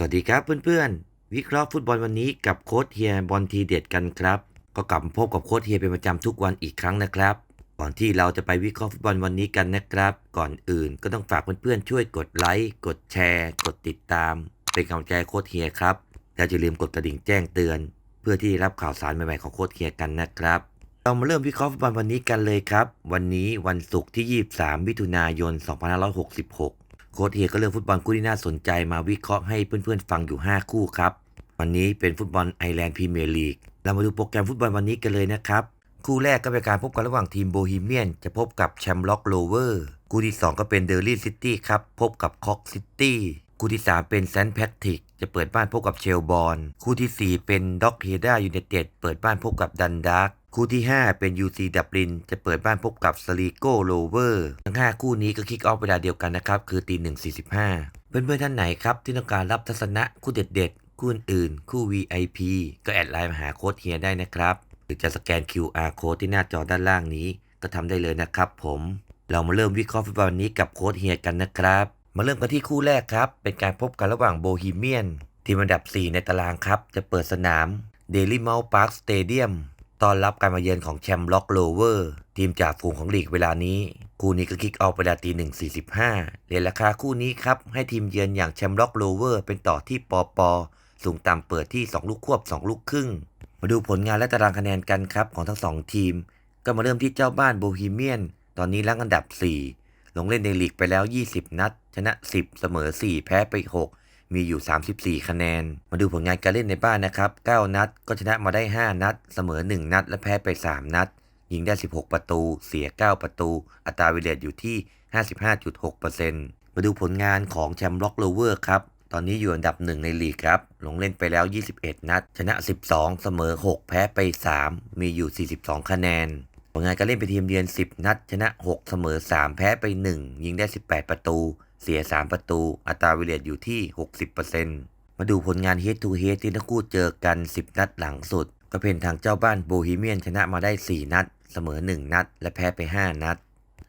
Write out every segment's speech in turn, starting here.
สวัสดีครับเพื่อนๆ วิเคราะห์ฟุตบอลวันนี้กับโค้ชเฮียบอลทีเด็ดกันครับ ก็กลับพบกับโค้ชเฮียเป็นประจำทุกวันอีกครั้งนะครับ ก่อนที่เราจะไปวิเคราะห์ฟุตบอลวันนี้กันนะครับ ก่อนอื่นก็ต้องฝากเพื่อนๆช่วยกดไลค์กดแชร์ กดติดตาม เป็นกำลังใจโค้ชเฮียครับและอย่าลืมกดกระดิ่งแจ้งเตือน เพื่อที่รับข่าวสารใหม่ๆของโค้ชเฮียกันนะครับเรามาเริ่มวิเคราะห์ฟุตบอลวันนี้กันเลยครับ วันนี้วันศุกร์ที่ 23 มิถุนายน 2566 ค้ดเฮียก็เลือกฟุตบอลคู่ที่น่าสนใจมาวิเคราะห์ให้เพื่อนๆฟังอยู่ 5 คู่ครับ วันนี้เป็นฟุตบอลไอแลนด์พรีเมียร์ลีก เรามาดูโปรแกรมฟุตบอลวันนี้กันเลยนะครับ คู่แรกก็เป็นการพบกันระหว่างทีมโบฮีเมียน จะพบกับแชมป์ล็อกโลเวอร์ คู่ที่ 2 ก็เป็นเดอร์ลี่ซิตี้ครับ พบกับคอกซิตี้ คู่ที่ 3 เป็นแซนต์แพทริก จะเปิดบ้านพบกับเชลบอลคู่ทีสี่ 4 เป็นด็อกเฮด้ายูไนเต็ดเปิดบ้านพบกับดันดาร์กคู่ที่ 5 เป็น UC ดับลิน จะเปิดบ้านพบกับสลีโกโลเวอร์ทั้ง 5 คู่นี้ก็คิกออฟเวลาเดียวกันนะครับ คือตีหนึ่งสี่สิบห้าเพื่อนๆท่านไหนครับ ที่ต้องการรับทัศนะคู่เด็ดๆ คู่อื่น คู่ VIP ก็แอดไลน์มาหาโค้ดเฮียได้นะครับ หรือจะสแกน QR code ที่หน้าจอด้านล่างนี้ ก็ทำได้เลยนะครับผมเรามาเริ่มวิเคราะห์ฟุตบอลนนี้กับโค้ดเฮียกันนะครับ มาเริ่มกันที่คู่แรกครับ เป็นการพบกันระหว่างโบฮีเมียน ทีมอันดับ 4 ในตารางครับ จะเปิดสนามเดลี่เมลพาร์คสเตเดียมต้อนรับการมาเยือนของแชมป์ล็อกโลเวอร์ ทีมจากฝูงของลีกเวลานี้ คู่นี้ก็คิกออกเวลาตีหนึ่งสี่สิบห้าเรียนราคาคู่นี้ครับ ให้ทีมเยือนอย่างแชมป์ล็อกโลเวอร์เป็นต่อที่ปอปอสูงต่ำเปิดที่ 2 ลูกควบ 2 ลูกครึ่ง มาดูผลงานและตารางคะแนนกันครับของทั้งสองทีม ก็มาเริ่มที่เจ้าบ้านโบฮีเมียน ตอนนี้รังอันดับ 4 ลงเล่นในลีกไปแล้ว 20 นัด ชนะ 10 เสมอ 4 แพ้ไป 6 มีอยู่ 34 คะแนน มาดูผลงานการเล่นในบ้านนะครับ 9 นัด ก็ชนะมาได้ 5 นัด เสมอ 1 นัด และแพ้ไป 3 นัด ยิงได้ 16 ประตู เสีย 9 ประตู อัตราวิเลตอยู่ที่ 55.6%มาดูผลงานของแชมป์ล็อกโลเวอร์ครับตอนนี้อยู่อันดับหนึ่งในลีกครับ ลงเล่นไปแล้ว 21 นัด ชนะ 12 เสมอ 6 แพ้ไป 3 มีอยู่ 42 คะแนน ผลงานการเล่นเป็นทีมเยือน 10 นัด ชนะ 6 เสมอ 3 แพ้ไป 1 ยิงได้ 18 ประตู เสีย 3 ประตู อัตราวิเลตอยู่ที่ 60%มาดูผลงาน Head to Head ที่ทั้งคู่เจอกัน 10 นัดหลังสุด ก็เป็นทางเจ้าบ้านโบฮีเมียนชนะมาได้ 4 นัด เสมอ 1 นัด และแพ้ไป 5 นัด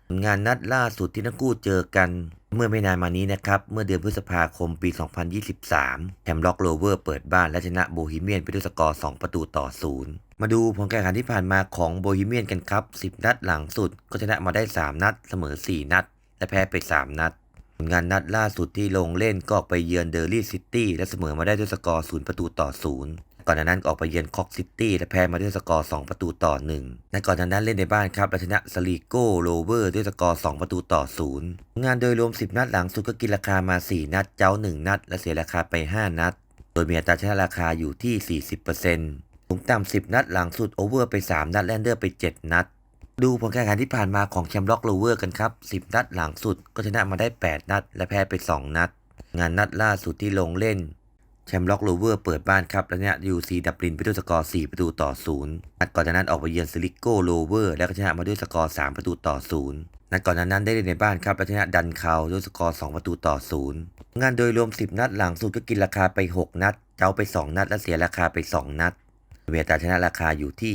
ผลงานนัดล่าสุดที่ทั้งคู่เจอกัน เมื่อไม่นานมานี้นะครับ เมื่อเดือนพฤษภาคมปี 2023แฮมล็อกโรเวอร์เปิดบ้านและชนะโบฮีเมียนไปด้วยสกอร์ 2 ประตูต่อ 0 มาดูผลการแข่งขันที่ผ่านมาของโบฮีเมียนกันครับ 10 นัดหลังสุด ก็ชนะมาได้ 3 นัด เสมอ 4 นัด และแพ้ไป 3 นัด ผลงานนัดล่าสุดที่ลงเล่นก็ออกไปเยือนเดอร์ลี่ซิตี้และเสมอมาได้ด้วยสกอร์ 0 ประตูต่อ 0 ก่อนหน้านั้นออกไปเยือนคอกซิตี้และแพ้มาด้วยสกอร์ 2 ประตูต่อ 1 และก่อนหน้านั้นเล่นในบ้านครับและชนะสลีโกโรเวอร์ด้วยสกอร์ 2 ประตูต่อ 0 งานโดยรวม 10 นัดหลังสุดก็กินราคามา 4 นัด เจ้า 1 นัด และเสียราคาไป 5 นัด โดยมีอัตราชนะราคาอยู่ที่ 40% สูงต่ำ10นัดหลังสุดโอเวอร์ไป 3 นัดแลนเดอร์ไป 7 นัด ดูผลการแข่งขันที่ผ่านมาของแชมป์ล็อกโรเวอร์กันครับ 10 นัดหลังสุดก็ชนะมาได้ 8 นัด และแพ้ไป 2 นัด งานนัดล่าสุดที่ลงเล่นแชมป์ล็อกโรเวอร์เปิดบ้านครับ และชนะยูซีดับลินไปด้วยสกอร์ 4 ประตูต่อ 0 นัดก่อนนั้นออกไปเยือนซิลิโกโรเวอร์ และก็ชนะมาด้วยสกอร์ 3 ประตูต่อ 0 นัดก่อนน้านั้นได้เล่นในบ้านครับและชนะดันคาวด้วยสกอร์ 2 ประตูต่อ 0 งานโดยรวม 10 นัดหลังสุดก็กินราคาไป 6 นัด เจ้าไป 2 นัด และเสียราคาไป 2 นัด มีอัตราชนะราคาอยู่ที่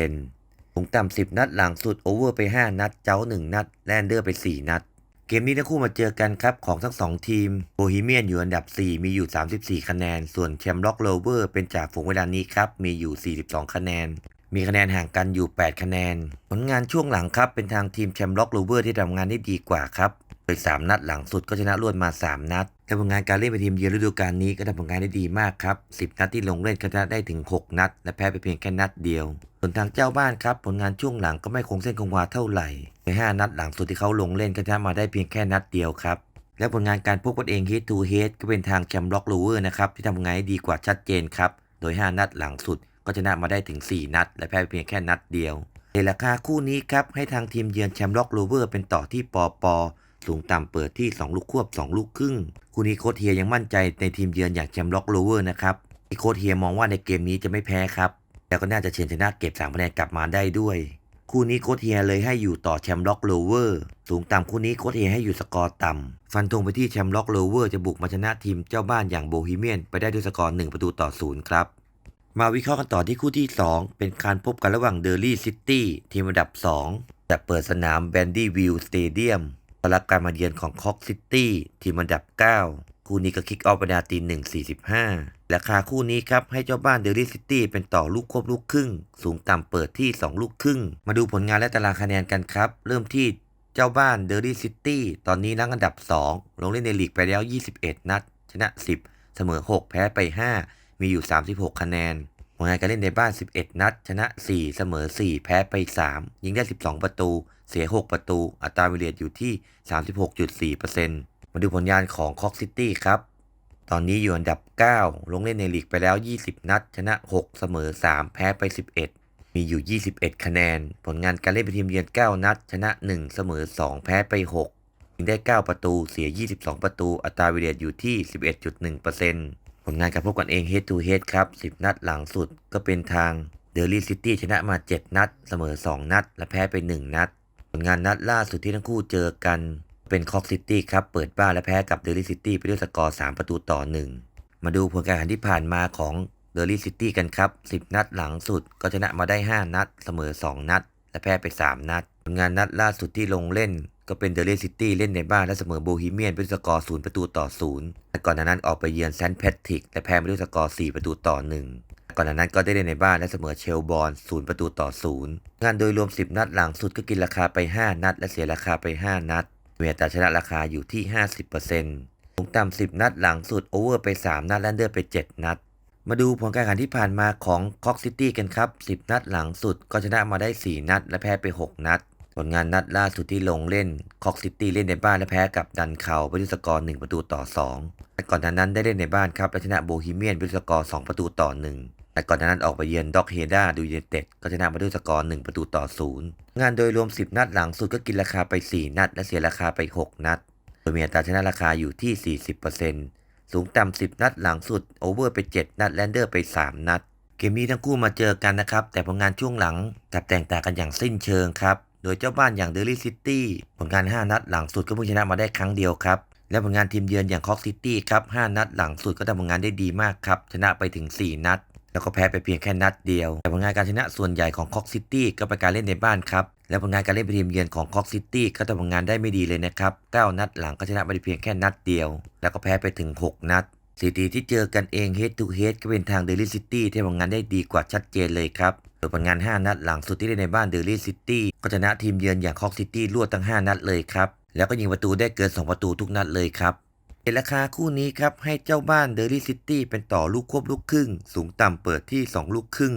60%สูงต่ำ10 นัดหลังสุดโอเวอร์ไป 5 นัด เจ้า 1 นัด แลนเดอร์ไป 4 นัด เกมนี้ทั้งคู่มาเจอกันครับของทั้ง 2 ทีม โบฮีเมียนอยู่อันดับ 4 มีอยู่ 34 คะแนน ส่วนแชมป์ล็อกโลเวอร์เป็นจากฝูงเวลานี้ครับ มีอยู่ 42 คะแนน มีคะแนนห่างกันอยู่ 8 คะแนน ผลงานช่วงหลังครับเป็นทางทีมแชมป์ล็อกโลเวอร์ที่ทำงานได้ดีกว่าครับโดย3นัดหลังสุดก็ชนะรวดมา 3 นัด แต่ผลงานการเล่นเป็นทีมเยือนฤดูกาลนี้ก็ทำผลงานได้ดีมากครับ 10 นัดที่ลงเล่นก็ชนะได้ถึง 6 นัด และแพ้ไปเพียงแค่นัดเดียว ส่วนทางเจ้าบ้านครับ ผลงานช่วงหลังก็ไม่คงเส้นคงวาเท่าไหร่ ใน 5 นัดหลังสุดที่เขาลงเล่นก็ชนะมาได้เพียงแค่นัดเดียวครับ และผลงานการพบกันเอง head to head ก็เป็นทางแชมป์ล็อกโลเวอร์นะครับที่ทำผลงานได้ดีกว่าชัดเจนครับ โดย 5 นัดหลังสุดก็ชนะมาได้ถึง 4 นัด และแพ้ไปเพียงแค่นัดเดียวในราคาคู่นี้ครับให้ทางทีมเยือนแชมป์ล็อกโลเวอร์เป็นต่อที่ปอปอ สูงต่ำเปิดที่ 2 ลูกควบ 2 ลูกครึ่ง คู่นี้โค้ชเฮียยังมั่นใจในทีมเยือนอย่างแชมป์ล็อกโลเวอร์นะครับที่โค้ชเฮียมองว่าในเกมนี้จะไม่แพ้ครับแล้วก็น่าจะเฉือนชนะเก็บ3คะแนนกลับมาได้ด้วย คู่นี้โค้ชเฮียเลยให้อยู่ต่อแชมป์ล็อกโลเวอร์สูงต่ำคู่นี้โค้ชเฮียให้อยู่สกอร์ต่ำฟันธงไปที่แชมป์ล็อกโลเวอร์จะบุกมาชนะทีมเจ้าบ้านอย่างโบฮีเมียนไปได้ด้วยสกอร์1ประตูต่อ0ครับมาวิเคราะห์กันต่อที่คู่ที่ 2 เป็นการพบกันระหว่างเดอร์ลี่ซิตี้ทีมอันดับ2จะเปิดสนามแบนดี้วิลสเตเดียม ต้อนรับการมาเยือนของคอกซิตี้ทีมอันดับ9คู่คู่นี้ก็คิกออฟเวลาตีหนึ่งสี่สิบห้าราคาคู่นี้ครับให้เจ้าบ้านเดลี่ซิตี้เป็นต่อลูกควบลูกครึ่ง สูงต่ำเปิดที่ 2 ลูกครึ่ง มาดูผลงานและตารางคะแนนกันครับ เริ่มที่เจ้าบ้านเดลี่ซิตี้ตอนนี้นั่งอันดับ 2 ลงเล่นในลีกไปแล้ว 21 นัด ชนะ 10 เสมอ 6 แพ้ไป 5 มีอยู่ 36 คะแนนผลงานการเล่นในบ้าน 11 นัด ชนะ 4 เสมอ 4 แพ้ไป 3 ยิงได้ 12 ประตู เสีย 6 ประตู อัตราวิเลียอยู่ที่ 36.4%มาดูผลงานของคอกซิตี้ครับ ตอนนี้อยู่อันดับ 9 ลงเล่นในลีกไปแล้ว 20 นัด ชนะ 6 เสมอ 3 แพ้ไป 11 มีอยู่ 21 คะแนน ผลงานการเล่นเป็นทีมเยือน 9 นัด ชนะ 1 เสมอ 2 แพ้ไป 6 ยิงได้ 9 ประตู เสีย 22 ประตู อัตราวิเลียอยู่ที่ 11.1%ผลงานการพบกันเอง head to head ครับ 10 นัดหลังสุดก็เป็นทางเดลี่ซิตี้ชนะมา 7 นัด เสมอ 2 นัด และแพ้ไป 1 นัด ผลงานนัดล่าสุดที่ทั้งคู่เจอกันเป็นคอกซิตี้ครับ เปิดบ้านและแพ้กับเดลี่ซิตี้ไปด้วยสกอร์ 3 ประตูต่อ 1 มาดูผลการแข่งขันที่ผ่านมาของเดลี่ซิตี้กันครับ 10 นัดหลังสุดก็ชนะมาได้ 5 นัด เสมอ 2 นัด และแพ้ไป 3 นัด ผลงานนัดล่าสุดที่ลงเล่น ก็เป็นเดลี่ซิตี้เล่นในบ้านและเสมอโบฮีเมียนเป็นสกอร์0ประตูต่อ0และก่อนหน้านั้นออกไปเยือนแซนต์แพทริกและแพ้ไปด้วยสกอร์4ประตูต่อ 1 ก่อนหน้านั้นก็ได้เล่นในบ้านและเสมอเชลบอล0ประตูต่อ0งานโดยรวม 10 นัดหลังสุดก็กินราคาไป 5 นัด และเสียราคาไป 5 นัดเมีอัตาชนะราคาอยู่ที่ 50%สูงต่ำ10 นัดหลังสุดโอเวอร์ไป 3 นัดแลนเดอร์ไป 7 นัด มาดูผลการแข่งขันที่ผ่านมาของคอกซิตี้กันครับ 10 นัดหลังสุดก็ชนะมาได้ 4 นัด และแพ้ไป 6 นัด ผลงานนัดล่าสุดที่ลงเล่นคอกซิตี้เล่นในบ้านและแพ้กับดันเขาไปด้วยสกอร์ 1 ประตูต่อ2และก่อนหน้านั้นได้เล่นในบ้านครับและชนะโบฮีเมียนไปด้วยสกอร์ 2 ประตูต่อ 1 และก่อนหน้านั้นออกไปเยือนด็อกเฮดาดูยูไนเต็ดก็ชนะมาด้วยสกอร์1ประตูต่อ0งานโดยรวม 10 นัดหลังสุดก็กินราคาไป 4 นัด และเสียราคาไป 6 นัด โดยมีอัตราชนะราคาอยู่ที่ 40%สูงต่ำ10 นัดหลังสุดโอเวอร์ไป 7 นัดแลนเดอร์ไป 3 นัด เกมนี้ทั้งคู่มาเจอกันนะครับ แต่ผลงานช่วงหลังกลับแตกต่างกันอย่างสิ้นเชิงครับโดยเจ้าบ้านอย่างเดลี่ซิตี้ผลงาน 5 นัดหลังสุดก็เพิ่งชนะมาได้ครั้งเดียวครับและผลงานทีมเยือนอย่างคอกซิตี้ครับ 5 นัดหลังสุดก็ทำผลงานได้ดีมากครับ ชนะไปถึง 4 นัด แล้วก็แพ้ไปเพียงแค่นัดเดียว แต่ผลงานการชนะส่วนใหญ่ของคอกซิตี้ก็เป็นการเล่นในบ้านครับ และผลงานการเล่นเป็นทีมเยือนของคอกซิตี้ก็ทำผลงานได้ไม่ดีเลยนะครับ9นัดหลังก็ชนะไปเพียงแค่นัดเดียว แล้วก็แพ้ไปถึง 6 นัดสถิติที่เจอกันเอง head to head ก็เป็นทางเดลี่ซิตี้ที่ทำงานได้ดีกว่าชัดเจนเลยครับโดยผลงาน 5 นัดหลังสุดที่เล่นในบ้านเดลี่ซิตี้ก็ชนะทีมเยือนอย่างคอกซิตี้รวดทั้ง 5 นัดเลยครับ แล้วก็ยิงประตูได้เกิน 2 ประตูทุกนัดเลยครับ เราคาคู่นี้ครับให้เจ้าบ้านเดลี่ซิตี้เป็นต่อลูกควบลูกครึ่ง สูงต่ำเปิดที่ 2 ลูกครึ่ง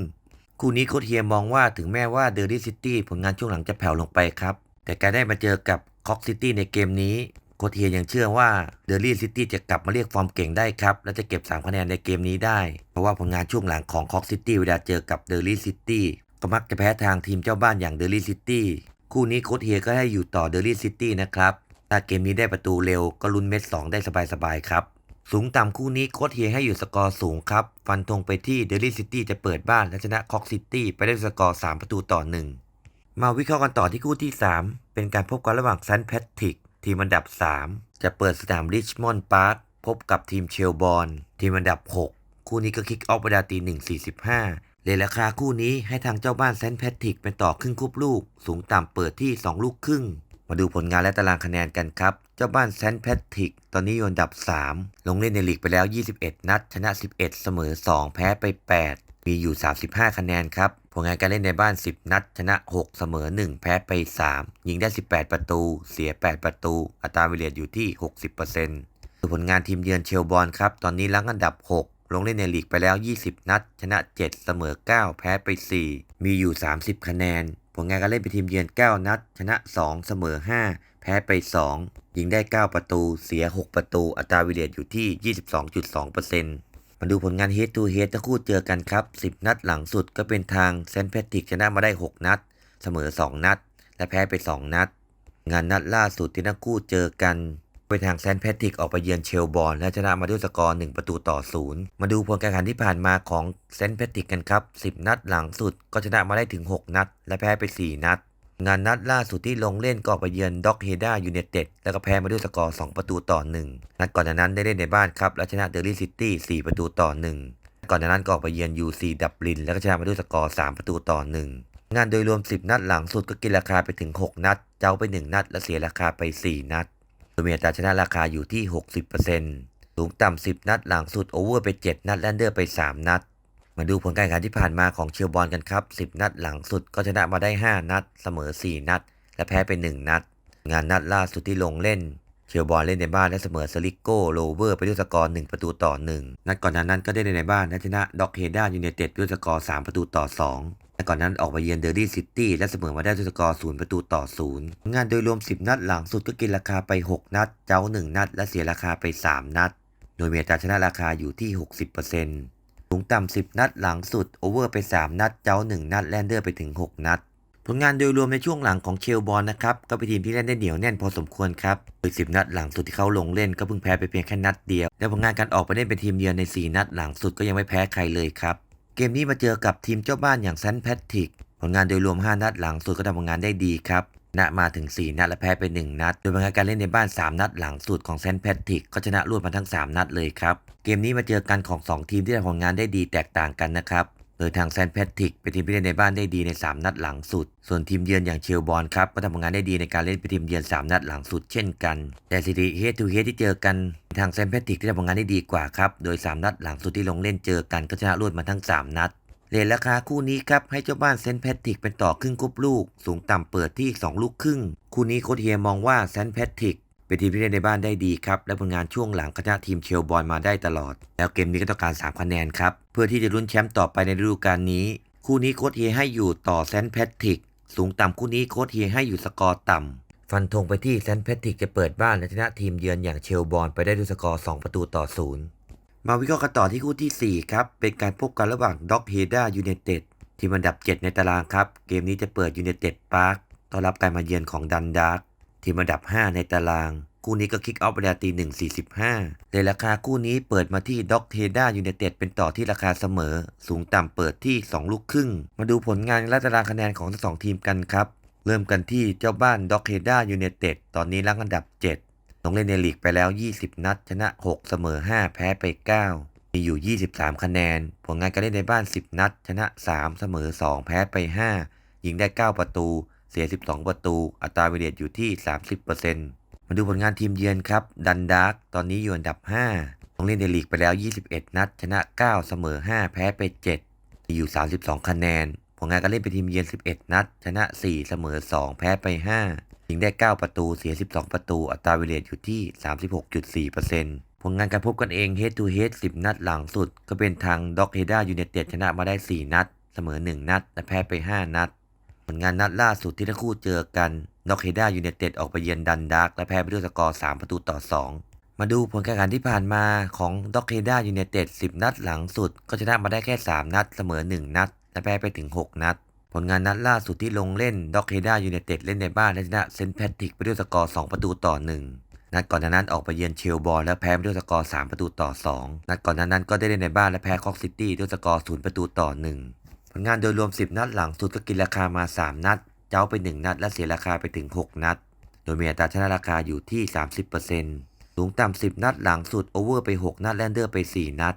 คู่นี้โคชเฮียมองว่าถึงแม้ว่าเดลี่ซิตี้ผลงานช่วงหลังจะแผ่วลงไปครับ แต่การได้มาเจอกับคอกซิตี้ในเกมนี้โคชเฮียยังเชื่อว่าเดลี่ซิตี้จะกลับมาเรียกฟอร์มเก่งได้ครับ และจะเก็บ 3 คะแนนในเกมนี้ได้ เพราะว่าผลงานช่วงหลังของคอกซิตี้เวลาเจอกับเดลี่ซิตี้ก็มักจะแพ้ทางทีมเจ้าบ้านอย่างเดลี่ซิตี้คู่นี้โคชเฮียก็ให้อยู่ต่อเดลี่ซิตี้นะครับ ถ้าเกมนี้ได้ประตูเร็วก็ลุ้นเม็ด 2 ได้สบายๆครับ สูงต่ำคู่นี้โค้ชเฮียให้อยู่สกอร์สูงครับ ฟันธงไปที่เดลี่ซิตี้จะเปิดบ้านและชนะคอกซิตี้ไปได้สกอร์ 3 ประตูต่อ 1 มาวิเคราะห์กันต่อที่คู่ที่ 3 เป็นการพบกันระหว่างซันแพทริกทีมอันดับ 3 จะเปิดสนามริชมอนด์พาร์คพบกับทีมเชลบอลทีมอันดับ 6 คู่นี้ก็คิกออฟเวลาตี1.45เลยราคาคู่นี้ให้ทางเจ้าบ้านแซนต์แพทริกเป็นต่อครึ่งคูบลูก สูงต่ำเปิดที่ 2 ลูกครึ่ง มาดูผลงานและตารางคะแนนกันครับ เจ้าบ้านแซนต์แพทริก ตอนนี้อยู่อันดับ 3 ลงเล่นในลีกไปแล้ว 21 นัด ชนะ 11 เสมอ 2 แพ้ไป 8 มีอยู่ 35 คะแนนครับ ผลงานการเล่นในบ้าน 10 นัด ชนะ 6 เสมอ 1 แพ้ไป 3 ยิงได้ 18 ประตู เสีย 8 ประตู อัตราวิเลียอยู่ที่ 60%ดูผลงานทีมเยือนเชลบอลครับ ตอนนี้ลังอันดับ 6ลงเล่นในลีกไปแล้ว 20 นัด ชนะ 7 เสมอ 9 แพ้ไป 4 มีอยู่ 30 คะแนน ผลงานการเล่นเป็นทีมเยือน 9 นัด ชนะ 2 เสมอ 5 แพ้ไป 2 ยิงได้ 9 ประตู เสีย 6 ประตู อัตราวิเลียอยู่ที่ 22.2%มาดูผลงาน head to head ทั้งคู่เจอกันครับ 10 นัดหลังสุดก็เป็นทางเซนต์แพทริกชนะมาได้ 6 นัด เสมอ 2 นัด และแพ้ไป 2 นัด งานนัดล่าสุดที่ทั้งคู่เจอกัน เป็นทางแซนแพทริกออกไปเยือนเชลบอลและชนะมาด้วยสกอร์ 1 ประตูต่อ 0 มาดูผลการแข่งขันที่ผ่านมาของเซนแพทริกกันครับ 10 นัดหลังสุดก็ชนะมาได้ถึง 6 นัด และแพ้ไป 4 นัด งานนัดล่าสุดที่ลงเล่นก็ออกไปเยือนด็อกเฮด้ายูเนเต็ดแล้วก็แพ้มาด้วยสกอร์ 2 ประตูต่อ 1 นัดก่อนหน้านั้นได้เล่นในบ้านครับและชนะเดลี่ซิตี้ 4 ประตูต่อ 1 ก่อนหน้านั้นก็ออกไปเยือน UC ดับลินแล้วก็ชนะมาด้วยสกอร์ 3 ประตูต่อ 1 งานโดยรวม 10 นัดหลังสุดก็กินราคาไปถึง 6 นัด เจ้าไป 1 นัด และเสียราคาไป 4 นัด โดยมีอัตราชนะราคาอยู่ที่ 60%สูงต่ำ 10 นัดหลังสุดโอเวอร์ไป 7 นัดแลนเดอร์ไป 3 นัด มาดูผลการแข่งขันที่ผ่านมาของเชียร์บอลกันครับ 10 นัดหลังสุดก็ชนะมาได้ 5 นัด เสมอ 4 นัด และแพ้ไป 1 นัด งานนัดล่าสุดที่ลงเล่น เชียร์บอลเล่นในบ้านและเสมอสลิโกโรเวอร์ไปด้วยสกอร์ 1 ประตูต่อ 1 นัดก่อนหน้านั้นก็ได้เล่นในบ้านและชนะด็อกเฮด้ายูไนเต็ดด้วยสกอร์ 3 ประตูต่อ 2 และก่อนนั้นออกมาเยือนเดอร์ดี้ซิตี้และเสมอมาได้ด้วยสกอร์0ประตูต่อ 0 งานโดยรวม 10 นัดหลังสุดก็กินราคาไป 6 นัด เจ้า 1 นัด และเสียราคาไป 3 นัด โดยมีอัตราชนะราคาอยู่ที่ 60%สูงต่ำ 10 นัดหลังสุดโอเวอร์ไป 3 นัด เจ้า 1 นัด แลนเดอร์ไปถึง 6 นัด ผลงานโดยรวมในช่วงหลังของเชลบอลนะครับก็เป็นทีมที่เล่นได้เหนียวแน่นพอสมควรครับโดย10 นัดหลังสุดที่เขาลงเล่นก็เพิ่งแพ้ไปเพียงแค่นัดเดียว และผลงานการออกไปเล่นเป็นทีมเยือนใน 4 นัดหลังสุดก็ยังไม่แพ้ใครเลยครับ เกมนี้มาเจอกับทีมเจ้าบ้านอย่างแซนแพทริกผลงานโดยรวม 5 นัดหลังสุดก็ทำผลงานได้ดีครับชนะมาถึง 4 นัดและแพ้ไป 1 นัด โดยผลงานการเล่นในบ้าน 3 นัดหลังสุดของแซนแพทริกก็ชนะรวดมาทั้ง 3 นัดเลยครับ เกมนี้มาเจอกันของ 2 ทีมที่ทำผลงานได้ดีแตกต่างกันนะครับ โดยทางแซนแพทริกเป็นทีมที่เล่นในบ้านได้ดีใน 3 นัดหลังสุด ส่วนทีมเยือนอย่างเชลบอลครับก็ทำผลงานได้ดีในการเล่นเป็นทีมเยือน 3 นัดหลังสุดเช่นกัน แต่สถิติเฮดทูเฮดที่เจอกันทางแซนแพทริกที่ทำผลงานได้ดีกว่าครับ โดย 3 นัดหลังสุดที่ลงเล่นเจอกันก็ชนะรวดมาทั้ง 3 นัดเลทราคาคู่นี้ครับให้เจ้าบ้านเซนแพทริกเป็นต่อครึ่งกรุ๊ปลูก สูงต่ำเปิดที่ 2 ลูกครึ่งคู่นี้โคเฮียมองว่าเซนแพทริก เป็นทีมที่เล่นในบ้านได้ดีครับ และผลงานช่วงหลังก็ชนะทีมเชลบอลมาได้ตลอด แล้วเกมนี้ก็ต้องการ 3 คะแนนครับ เพื่อที่จะลุ้นแชมป์ต่อไปในฤดูกาลนี้ คู่นี้โค้ชเฮียให้อยู่ต่อเซนต์แพทริก สูงต่ำคู่นี้โค้ชเฮียให้อยู่สกอร์ต่ำฟันธงไปที่เซนต์แพทริกจะเปิดบ้านและชนะทีมเยือนอย่างเชลบอลไปได้ด้วยสกอร์ 2 ประตูต่อศูนย์มาวิเคราะห์กันต่อที่คู่ที่ 4 ครับ เป็นการพบกันระหว่างด็อกเฮด้ายูไนเต็ดทีมอันดับ 7 ในตารางครับ เกมนี้จะเปิดยูไนเต็ดพาร์คต้อนรับการมาเยือนของดันดาร์ ทีมอันดับ 5 ในตาราง คู่นี้ก็คิกออฟเวลาตีหนึ่งสี่สิบห้าในราคาคู่นี้เปิดมาที่ด็อกเฮด้ายูไนเต็ดเป็นต่อที่ราคาเสมอ สูงต่ำเปิดที่ 2 ลูกครึ่ง มาดูผลงานและตารางคะแนนของทั้งสองทีมกันครับ เริ่มกันที่เจ้าบ้านด็อกเฮด้ายูไนเต็ดตอนนี้รังอันดับ 7 ลงเล่นในลีกไปแล้ว 20 นัด ชนะ 6 เสมอ 5 แพ้ไป9มีอยู่ 23 คะแนน ผลงานการเล่นในบ้าน 10 นัด ชนะ 3 เสมอ 2 แพ้ไป 5 ยิงได้ 9 ประตู สีย 12 ประตู อัตราเวเดียอยู่ที่ 30%มาดูผลงานทีมเยือนครับ ดันดาร์กตอนนี้อยู่อันดับ 5 ลงเล่นในลีกไปแล้ว 21 นัด ชนะ 9 เสมอ 5 แพ้ไป 7 มีอยู่ 32 คะแนน ผลงานการเล่นเป็นทีมเยือน 11 นัด ชนะ 4 เสมอ 2 แพ้ไป 5 ยิงได้ 9 ประตู เสีย 12 ประตู อัตราเวเดียอยู่ที่ 36.4%ผลงานการพบกันเอง head to head 10 นัดหลังสุด ก็เป็นทางด็อกเฮด้ายูไนเต็ดชนะมาได้ 4 นัด เสมอ 1 นัด และแพ้ไป 5 นัด ผลงานนัดล่าสุดที่ทั้งคู่เจอกันด็อกเฮด้ายูไนเต็ดออกไปเยือนดันดาร์กและแพ้ไปด้วยสกอร์ 3 ประตูต่อ 2 มาดูผลการแข่งขันที่ผ่านมาของด็อกเฮด้ายูไนเต็ด10 นัดหลังสุด ก็ชนะมาได้แค่ 3 นัด เสมอ 1 นัด และแพ้ไปถึง 6 นัด ผลงานนัดล่าสุดที่ลงเล่นด็อกเฮด้ายูไนเต็ดเล่นในบ้านและชนะเซนต์แพทริกไปด้วยสกอร์ 2 ประตูต่อ 1นัดก่อนนั้นออกไปเยือนเชลบอลและแพ้ไปด้วยสกอร์ 3 ประตูต่อ 2 นัดก่อนนั้นก็ได้เล่นในบ้านและแพ้คอกซิตี้ด้วยสกอร์ 0 ประตูต่อ 1 ลงานโดยรวม 10 นัดหลังสุดก็กินราคามา 3 นัด เจ้าไป 1 นัด และเสียราคาไปถึง 6 นัด โดยมีอัตราชนะราคาอยู่ที่ 30%สูงต่ำ10 นัดหลังสุดโอเวอร์ไป 6 นัดแลนเดอร์ไป 4 นัด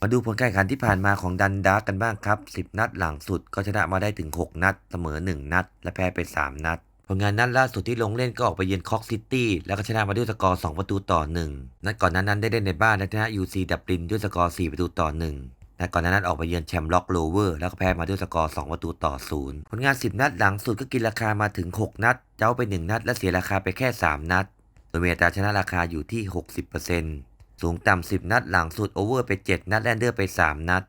มาดูผลการแข่งขันที่ผ่านมาของดันดาร์กกันบ้างครับ 10 นัดหลังสุดก็ชนะมาได้ถึง 6 นัด เสมอ 1 นัด และแพ้ไป 3 นัดผลงานนัดล่าสุดที่ลงเล่นก็ออกไปเยือนคอกซิตี้แล้วก็ชนะมาด้วยสกอร์ 2 ประตูต่อ 1 นัดก่อนนั้นนั้นได้เล่นในบ้านและชนะยูซีดับลินด้วยสกอร์ 4 ประตูต่อ 1 นัดก่อนนั้นนั้นออกไปเยือนแชมป์ล็อกโลเวอร์ แล้วก็แพ้มาด้วยสกอร์ 2 ประตูต่อ 0 ผลงาน 10 นัดหลังสุดก็กินราคามาถึง 6 นัด เจ้าไป 1 นัด และเสียราคาไปแค่ 3 นัด โดยมีอัตราชนะราคาอยู่ที่ 60%สูงต่ำ 10 นัดหลังสุดโอเวอร์ไป 7 นัดแลนเดอร์ไป 3 นัด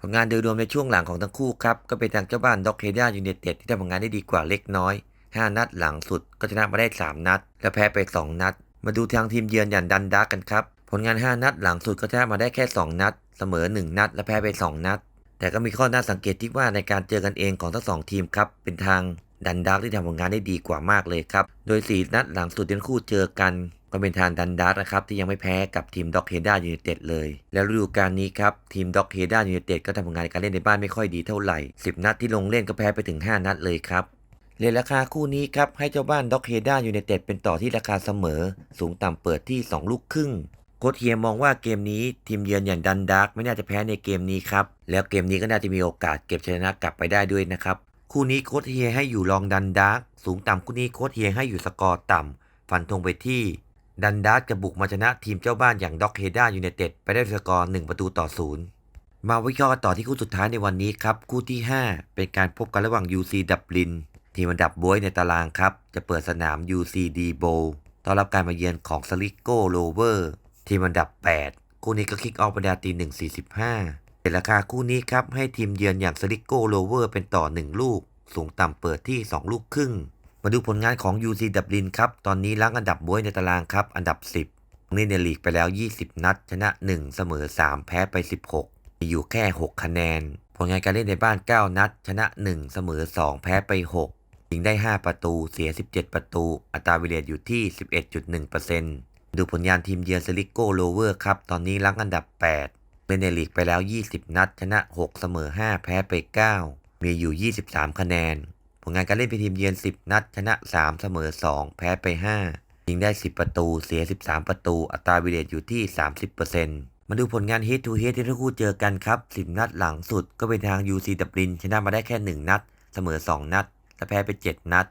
ผลงานโดยรวมในช่วงหลังของทั้งคู่ครับ ก็เป็นทางเจ้าบ้านด็อกเฮด้ายูไนเต็ดที่ทำผลงานได้ดีกว่าเล็กน้อย 5 นัดหลังสุดก็ชนะมาได้ 3 นัด และแพ้ไป 2 นัด มาดูทางทีมเยือนอย่างดันดาร์กกันครับ ผลงาน 5 นัดหลังสุดก็ชนะมาได้แค่ 2 นัด เสมอ 1 นัด และแพ้ไป 2 นัด แต่ก็มีข้อน่าสังเกตที่ว่าในการเจอกันเองของทั้งสองทีมครับ เป็นทางดันดาร์กที่ทำผลงานได้ดีกว่ามากเลยครับ โดย 4 นัดหลังสุดที่คู่เจอกัน ก็เป็นทางดันดาร์กนะครับที่ยังไม่แพ้กับทีมด็อกเฮด้ายูไนเต็ดเลย แล้วฤดูกาลนี้ครับทีมด็อกเฮด้ายูไนเต็ดก็ทำผลงานในการเล่นในบ้านไม่ค่อยดีเท่าไหร่ 10 นัดที่ลงเล่นก็แพ้ไปถึง 5 นัดเลยครับเรทราคาคู่นี้ครับให้เจ้าบ้านด็อกเฮด้ายูไนเต็ดเป็นต่อที่ราคาเสมอ สูงต่ำเปิดที่ 2 ลูกครึ่ง ค้ชเฮียมองว่าเกมนี้ทีมเยือนอย่างดันดาร์กไม่น่าจะแพ้ในเกมนี้ครับ แล้วเกมนี้ก็น่าจะมีโอกาสเก็บชนะกลับไปได้ด้วยนะครับ คู่นี้โค้ชเฮียให้อยู่รองดันดาร์กสูงต่ำคู่นี้โค้ชเฮียให้อยู่สกอร์ต่ำฟันธงไปที่ ดันดาร์สจะบุกมาชนะทีมเจ้าบ้านอย่างด็อกเฮด้ายูไนเต็ดไปได้สกอร์1ประตูต่อศูนย์มาวิเคราะห์ต่อที่คู่สุดท้ายในวันนี้ครับ คู่ที่ 5 เป็นการพบกันระหว่าง UC ดับลิน ทีมอันดับบวยในตารางครับ จะเปิดสนาม UCD Bowl ต้อนรับการมาเยือนของสลิโกโลเวอร์ ทีมอันดับ 8 คู่นี้ก็คิกออฟเวลาตี1.45เป็นราคาคู่นี้ครับ ให้ทีมเยือนอย่างสลิโกโลเวอร์เป็นต่อ 1 ลูก สูงต่ำเปิดที่ 2 ลูกครึ่ง มาดูผลงานของ UC ดับลินครับ ตอนนี้ล้งอันดับบวยในตารางครับ อันดับ 10 นี่ในลีกไปแล้ว 20 นัด ชนะ 1 เสมอ 3 แพ้ไป 16 มีอยู่แค่ 6 คะแนน ผลงานการเล่นในบ้าน 9 นัด ชนะ 1 เสมอ 2 แพ้ไป 6ยิงได้ 5 ประตู เสีย 17 ประตู อัตราวิเลตอยู่ที่ 11.1% ดูผลงานทีมเยือนสลิโกโลเวอร์ครับ ตอนนี้ล้งอันดับ 8เล่นในลีกไปแล้ว 20 นัด ชนะ 6 เสมอ 5 แพ้ไป 9 มีอยู่ 23 คะแนน ผลงานการเล่นเป็นทีมเยือน 10 นัด ชนะ 3 เสมอ 2 แพ้ไป 5 ยิงได้ 10 ประตู เสีย 13 ประตู อัตราวิเลตอยู่ที่ 30%มาดูผลงาน Head to Head ที่ทั้งคู่เจอกันครับ 10 นัดหลังสุดก็เป็นทาง UC ดับลินชนะมาได้แค่ 1 นัด เสมอ 2 นัด และแพ้ไป 7 นัด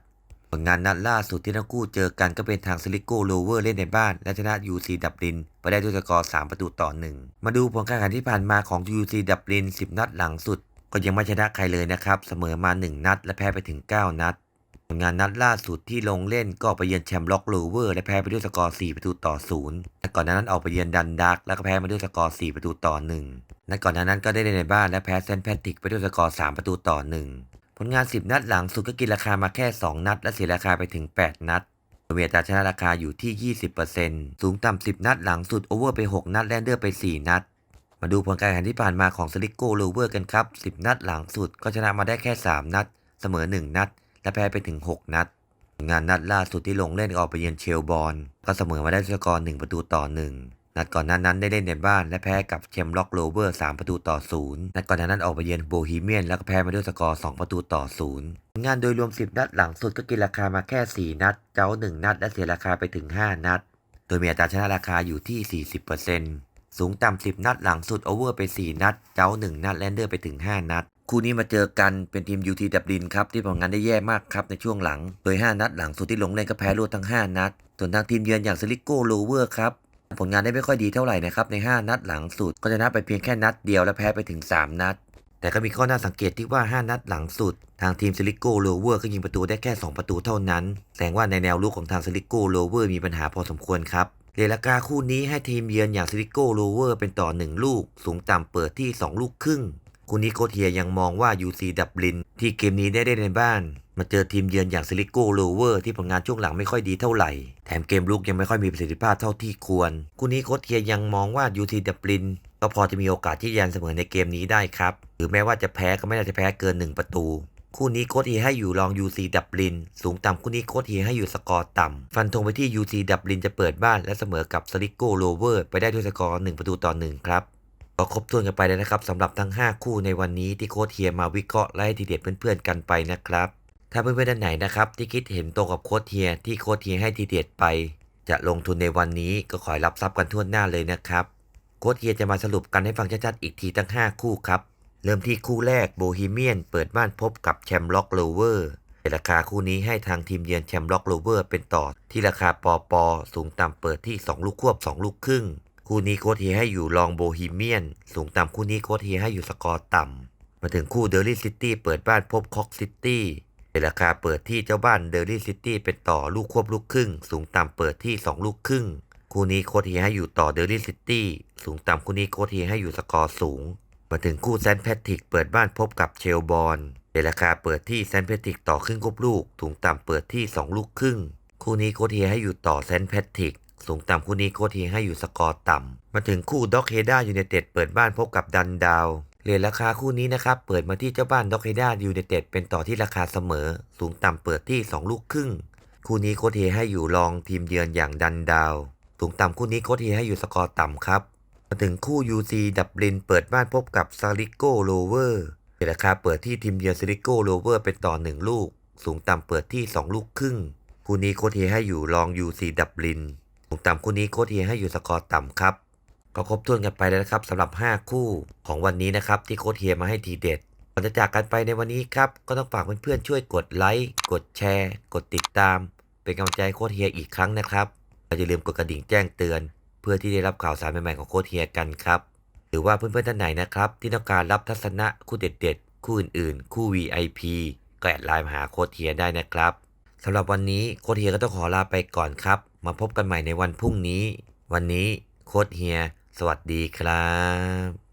ลงานนัดล่าสุดที่ทั้งคู่เจอกันก็เป็นทางซิลิโกโลเวอร์เล่นในบ้าน และชนะ UC ดับลิน ไปได้ด้วยสกอร์ 3 ประตูต่อ 1 มาดูผลการแข่งขันที่ผ่านมาของ UC ดับลิน 10 นัดหลังสุด ก็ยังไม่ชนะใครเลยนะครับ เสมอมา 1 นัด และแพ้ไปถึง 9 นัดผลงานนัดล่าสุดที่ลงเล่นก็ไปเยือนแชมป์ล็อกโลเวอร์และแพ้ไปด้วยสกอร์ 4 ประตูต่อ 0 และก่อนหน้านั้นออกไปเยือนดันดักแล้วก็แพ้มาด้วยสกอร์ 4 ประตูต่อ 1 และก่อนหน้านั้นก็ได้เล่นในบ้านและแพ้เซนต์แพทริกไปด้วยสกอร์ 3 ประตูต่อ 1 ผลงาน 10 นัดหลังสุดก็กินราคามาแค่ 2 นัด และเสียราคาไปถึง 8 นัดโดยมีอัตาชนะราคาอยู่ที่ 20%สูงต่ำ 10 นัดหลังสุดโอเวอร์ไป 6 นัดแลนเดอร์ไป 4 นัด มาดูผลการแข่งขันที่ผ่านมาของสลิโกโลเวอร์กันครับ 10 นัดหลังสุดก็ชนะมาได้แค่ 3 นัด เสมอ 1 นัด และแพ้ไปถึง 6 นัด งานนัดล่าสุดที่ลงเล่นออกไปเยือนเชลบอลก็เสมอมาได้สกอร์1ประตูต่อ 1 นัดก่อนหน้านั้นได้เล่นในบ้านและแพ้กับแชมล็อกโลเวอร์ 3 ประตูต่อ 0 นัดก่อนหน้านั้นออกไปเยือนโบฮีเมียน แล้วก็แพ้มาด้วยสกอร์ 2 ประตูต่อ 0 งานโดยรวม 10 นัดหลังสุดก็กินราคามาแค่ 4 นัด เจ้า 1 นัด และเสียราคาไปถึง 5 นัด โดยมีอัตราชนะราคาอยู่ที่ 40%สูงต่ำ 10 นัดหลังสุดโอเวอร์ไป 4 นัด เจ้า 1 นัดแลนเดอร์ไปถึง 5 นัดคู่นี้มาเจอกันเป็นทีม UT ดับลินครับที่ผลงานได้แย่มากครับในช่วงหลัง โดย 5 นัดหลังสุดที่ลงเล่นก็แพ้รวดทั้ง 5 นัด ส่วนทางทีมเยือนอย่างสลิโกโลเวอร์ครับ ผลงานได้ไม่ค่อยดีเท่าไหร่นะครับใน 5 นัดหลังสุด ก็ชนะไปเพียงแค่นัดเดียวและแพ้ไปถึง 3 นัด แต่ก็มีข้อน่าสังเกตที่ว่า 5 นัดหลังสุด ทางทีมซิลิโกโลเวอร์ก็ยิงประตูได้แค่ 2 ประตูเท่านั้น แสดงว่าในแนวลุกของทางซิลิโกโลเวอร์มีปัญหาพอสมควรครับเรลากาคู่นี้ให้ทีมเยือนอย่างซิลิโกโลเวอร์เป็นต่อ 1 ลูก สูงต่ำเปิดที่ 2 ลูกครึ่งคู่นี้โคเฮียยังมองว่า UC ดับลินที่เกมนี้ได้เล่นในบ้าน มาเจอทีมเยือนอย่างซิลิโกโลเวอร์ที่ผลงานช่วงหลังไม่ค่อยดีเท่าไหร่ แถมเกมลุกยังไม่ค่อยมีประสิทธิภาพเท่าที่ควร คู่นี้โคชเฮียยังมองว่า UC ดับลินก็พอจะมีโอกาสที่ยันเสมอในเกมนี้ได้ครับ หรือแม้ว่าจะแพ้ก็ไม่น่าจะแพ้เกิน 1 ประตู คู่นี้โค้ชเฮียให้อยู่รอง UC ดับลิน สูงต่ำคู่นี้โค้ชเฮียให้อยู่สกอร์ต่ำ ฟันธงไปที่ UC ดับลินจะเปิดบ้านและเสมอกับสลิโกโลเวอร์ไปได้ด้วยสกอร์1ประตูต่อ1ครับก็ครบถ้วนกันไปแล้วนะครับสำหรับทั้ง 5 คู่ในวันนี้ที่โค้ชเฮียมาวิเคราะห์และให้ทีเด็ดเพื่อนๆกันไปนะครับ ถ้าเพื่อนๆท่านไหนนะครับที่คิดเห็นตรงกับโค้ชเฮียที่โค้ชเฮียให้ทีเด็ดไป จะลงทุนในวันนี้ก็ขอรับทรัพย์กันทั่วหน้าเลยนะครับโค้ชเฮียจะมาสรุปกันให้ฟังชัดๆอีกทีทั้ง 5 คู่ครับ เริ่มที่คู่แรกโบฮีเมียน เปิดบ้านพบกับแชมป์ล็อกโลเวอร์ราคาคู่นี้ให้ทางทีมเยือนแชมป์ล็อกโลเวอร์เป็นต่อ ที่ราคาปอปอสูงต่ำเปิดที่ 2 ลูกควบ 2 ลูกครึ่ง คู่นี้โค้ชเฮียให้อยู่รองโบฮีเมียน สูงต่ำคู่นี้โค้ชเฮียให้อยู่สกอร์ต่ำมาถึงคู่เดอร์ลี่ซิตี้เปิดบ้านพบคอกซิตี้ ราคาเปิดที่เจ้าบ้านเดลี่ซิตี้เป็นต่อลูกควบลูกครึ่ง สูงต่ำเปิดที่ 2 ลูกครึ่ง คู่นี้โคเทียให้อยู่ต่อเดลี่ซิตี้สูงต่ำคู่นี้โคเทียให้อยู่สกอร์สูง มาถึงคู่แซนแพทริกเปิดบ้านพบกับเชลบอลราคาเปิดที่แซนแพทริกต่อครึ่งควบลูก สูงต่ำเปิดที่ 2 ลูกครึ่ง คู่นี้โคเทียให้อยู่ต่อแซนแพทริกสูงต่ำคู่นี้โคเทียให้อยู่สกอร์ต่ำมาถึงคู่ด็อกเฮด้ายูไนเต็ดเปิดบ้านพบกับดันดาว เหรทราคาคู่นี้นะครับ เปิดมาที่เจ้าบ้านด็อกเฮด้ายูไนเต็ดเป็นต่อที่ราคาเสมอ สูงต่ำเปิดที่ 2 ลูกครึ่ง คู่นี้โคเฮียให้อยู่รองทีมเยือนอย่างดันดาว สูงต่ำคู่นี้โคเฮียให้อยู่สกอร์ต่ำครับ มาถึงคู่ UC ดับลินเปิดบ้านพบกับซาริโกโลเวอร์เหรียญราคาเปิดที่ทีมเยือนซาริโกโลเวอร์เป็นต่อ 1 ลูก สูงต่ำเปิดที่ 2 ลูกครึ่ง คู่นี้โคเฮียให้อยู่รอง UC ดับลิน สูงต่ำคู่นี้โคเฮียให้อยู่สกอร์ต่ำครับ ก็ครบถ้วนกันไปแล้วนะครับสำหรับ 5 คู่ของวันนี้นะครับที่โค้ชเฮียมาให้ทีเด็ดก่อนจะจากกันไปในวันนี้ครับก็ต้องฝากเพื่อนๆช่วยกดไลค์กดแชร์ กดติดตาม เป็นกำลังใจโค้ชเฮียอีกครั้งนะครับอย่าลืมกดกระดิ่งแจ้งเตือน เพื่อที่ได้รับข่าวสารใหม่ๆของโค้ชเฮียกันครับหรือว่าเพื่อนๆท่านไหนนะครับที่ต้องการรับทัศนะคู่เด็ดๆ คู่อื่นๆ คู่ VIP ก็แอดไลน์มาหาโค้ชเฮียได้นะครับสำหรับวันนี้โค้ชเฮียก็ต้องขอลาไปก่อนครับ มาพบกันใหม่ในวันพรุ่งนี้ วันนี้โค้ชเฮีย สวัสดีครับ